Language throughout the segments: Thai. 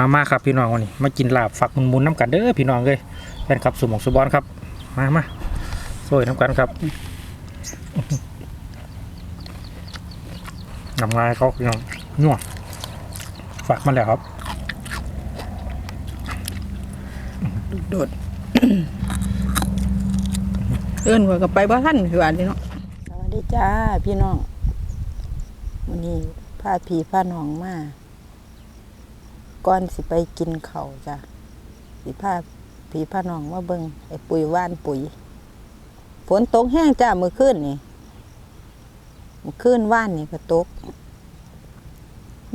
มามาครับพี่น้องวันนี้มากินลาบฝักมุนๆน้ำกันเด้อพี่น้องเลยแฟนครับสมองสุบอนครับ มามาสวยน้ำกันครับน้ำลายเขาพี่น้องนัวฝักมันแล้วครับโดดเอิ้นว่าก็ไปบ่ทันคือว่านี่เนาะสวัสดีจ้าพี่น้องวันนี้พาพี่พาน้องมา ก่อนสิไปกินเขาจ้ะสิพาพี่พาน้องมาเบิงไอ้ปุ๋ยว่านปุ๋ยฝนตกแห้งจ้ามือคืนนี่มือคืนว่านนี่ก็ตก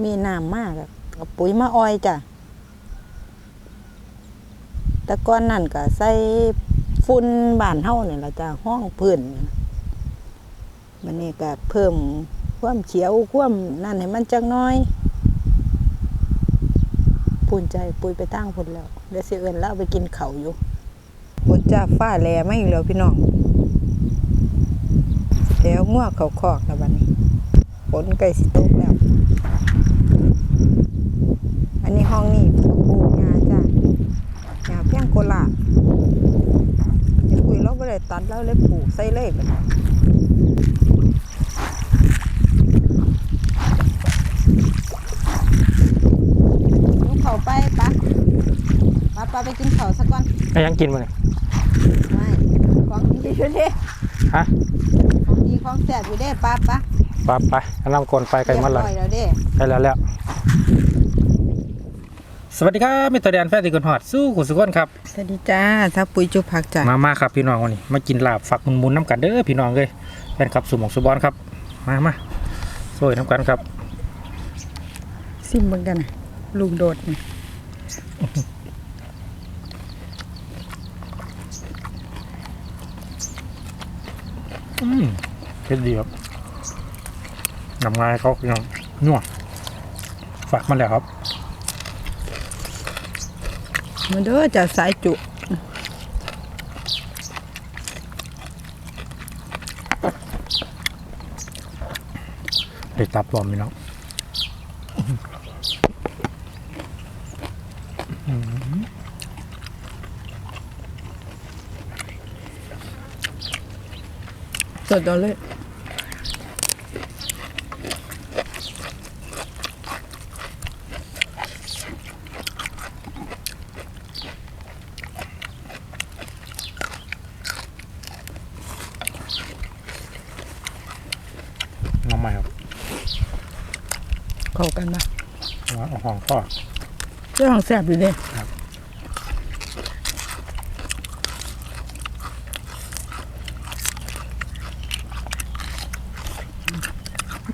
มีน้ำมากกับปุ๋ยมาอ้อยจ้ะแต่ก้อนนั่นก็ใส่ฝุ่นบ้านเฮานี่ละจ้ะห้องพื้นมันนี่ก็เพิ่มความเขียวความนั่นให้มันจักน้อย ปูนใจปุยไปตั้งพุ่นแล้วเดี๋ยวสิเอินแล้วเอาไปกินเขาอยู่ฝนจ้าฟ้าแลไม่อีกแล้วพี่น้องแล้วง่วเขาคอกแล้ววันนี้ฝนใกล้สิตกแล้ว อันนี้ห้องนี่ปูงาจ้ะงาเพียงโกลาปุยเราไม่ได้ตัดแล้วเลยปลูกใส่เลยกัน ลูกเขาไปปะ ปะปะไปกินเขาวสักก่อนไอ้ยังกินมาเนี่ยไม่ของดีอยู่เด้ฮะของดีของแสบอยู่เด้ปะปะไปไปกำลังกลนไฟไกลมันเรีละยบร้อยแล้วเด้ใกล้แล้วแล้ว สวัสดีครับมิตรแดนแฟนติกนหอดสู้ขุนสุกนครับ สวัสดีจ้าถ้าปุ๋ยจุผักจ้ะมามาครับพี่น้องวันนี้ มากินลาบฝักมุนๆน้ำกันเด้อพี่น้องเลยแฟนครับสมองสุบอนครับ มามาสวยน้ำกันครับ ซิมเบิ่งกันนะลูกโดดนี่ อืมเผ็ดดีครับน้ำลายเขาพี่น้องนัวฝักมันแล้วครับ มาเด้อจ้ะสายจุเด็ดตับรวมพี่น้อง สดเอาเลยน้องใหม่ครับเข้ากันมาเอาหองข้อเจ้าของแซ่บอยู่เด้ค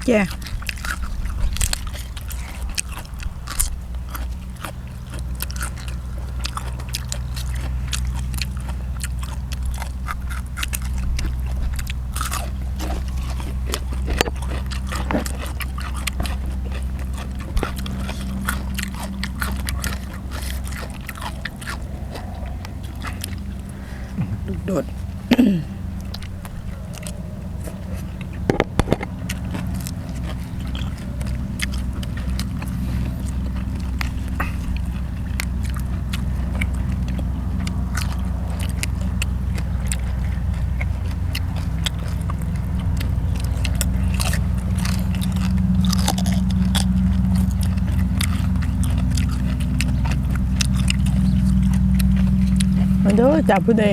รับ แก่ลูกโดด มาเด้อ จับผู้ใด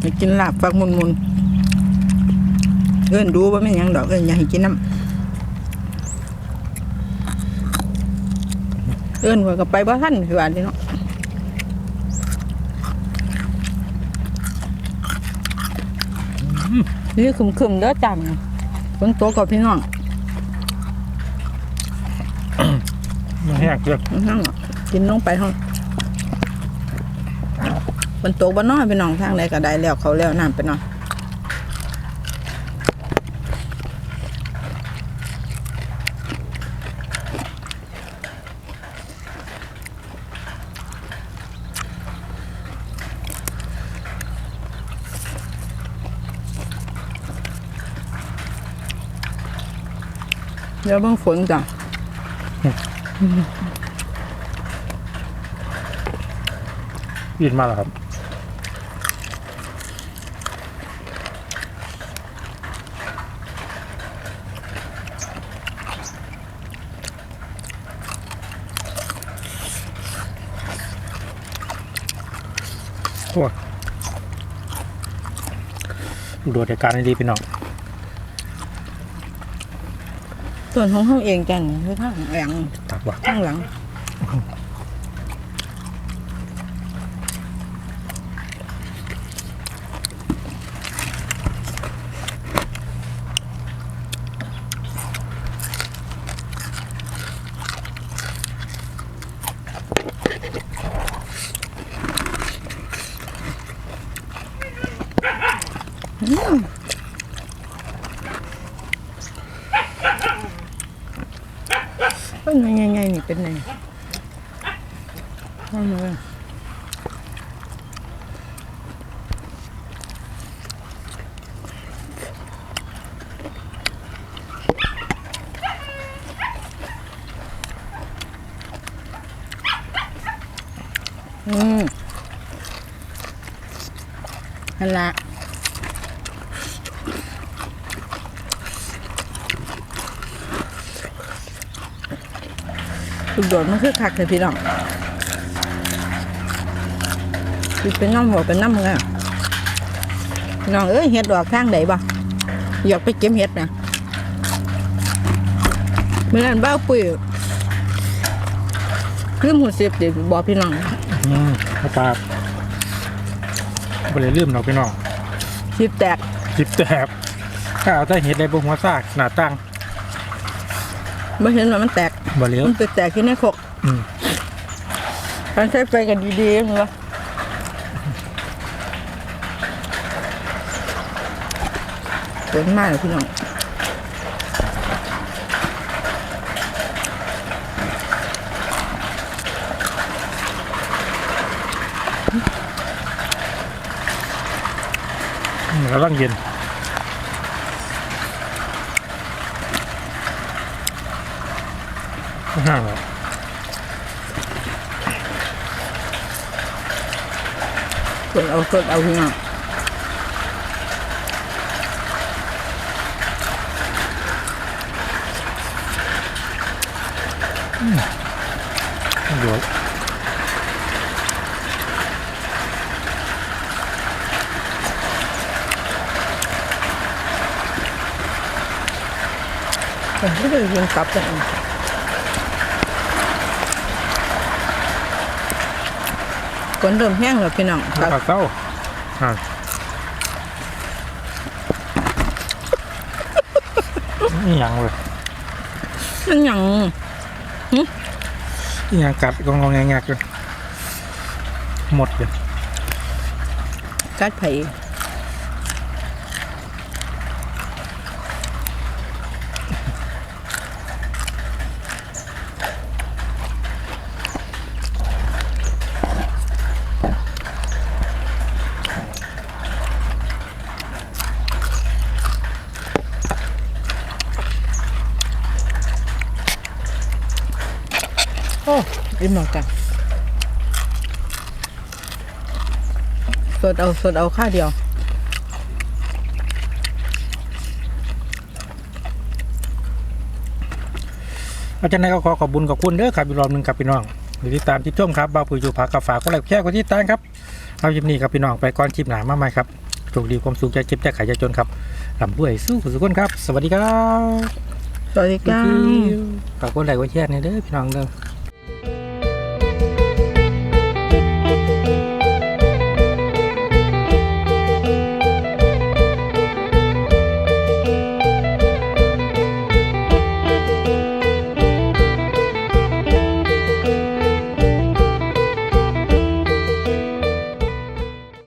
ไปกินลาบฟักมุนมุนๆเอิ้นดูว่าไม่นหยังดอกเอิ้นอยากให้กินน้ำเอิ้นว่าก็ไปบ่ทันคือว่านี่เนาะนี่คึมๆเด้อจังฝนตกกับพี่น้องมันแห้งเกลือนั่งกินลงไปห้อง ฝนตกบ่น้อยพี่น้องทางใดก็ได้แล้วเขาแล้วน้ำไปเนาะเดี๋ยวเบิ่งฝนจ้ะยินมากแล้วครับ โอ้ยดูเหตุการณ์ให้ดีพี่น้องส่วนของห้องเองจังคือข้างหลังตักว่าข้างหลัง ต้นใหญ่ๆนี่ เป็นไงเอามาเลยอืมนั่นละ ลูกโดดมันคือคักเลยพี่น้องคือเป็นน้ำหัวเป็นน้ำเงาพี่น้องเอ้ยเห็ดดอกทางไหนบ่อยากไปเก็บเห็ดนะเมื่อนั้นบ้าวปุ๋ยลืมหัวเสียบเดี๋ยวบอกพี่น้องอืมข้าวปลาไปเลยลืมเราพี่น้องสิบแตกจิบแตบข้าวถ้าเห็ดได้บนหัวซากหน้าตั้ง ไม่เห็นว่ามันแตกบ่เหลี้ยวมันไปแตกที่ในคกอืมการใช้ไฟกันดีๆมั้งวะเกินมากเลยพี่น้องอืมกำลังเย็น ห่างแล้วสดเอาสดเอาพี่น้องเดี๋ยวผมไม่ได้ยินกลับเลยฝ นเริ่มแห้งแล้วพี่น้องกลับข้าวเศร้าอ่านี่ยังเลยมันหยังนี่ยังกัดกองงองแงงๆเลยหมดเลย กัดไผ่ โอ้อิ่มหมดกันสดเอาสดเอาข้าวเดียวอาจารย์นายก็ขอขอบคุญขอบคุณเด้อครับอีกรอบหนึ่งครับพี่น้องหรือที่ตามที่ชมครับบ่าวปุ๋ยจูผักกับฝากก็ไลค์แชร์กดที่ตามครับเอาคลิปนี้ครับพี่น้องไปก่อนคลิปหนามาใหม่ครับโชคดีความสุขใจเจ็บใจไขใจจนครับลำด้วยสู้สุขคนครับ สวัสดีครับสวัสดีครับฝากกดไลค์กดแชร์ในเด้อพี่น้องเด้อ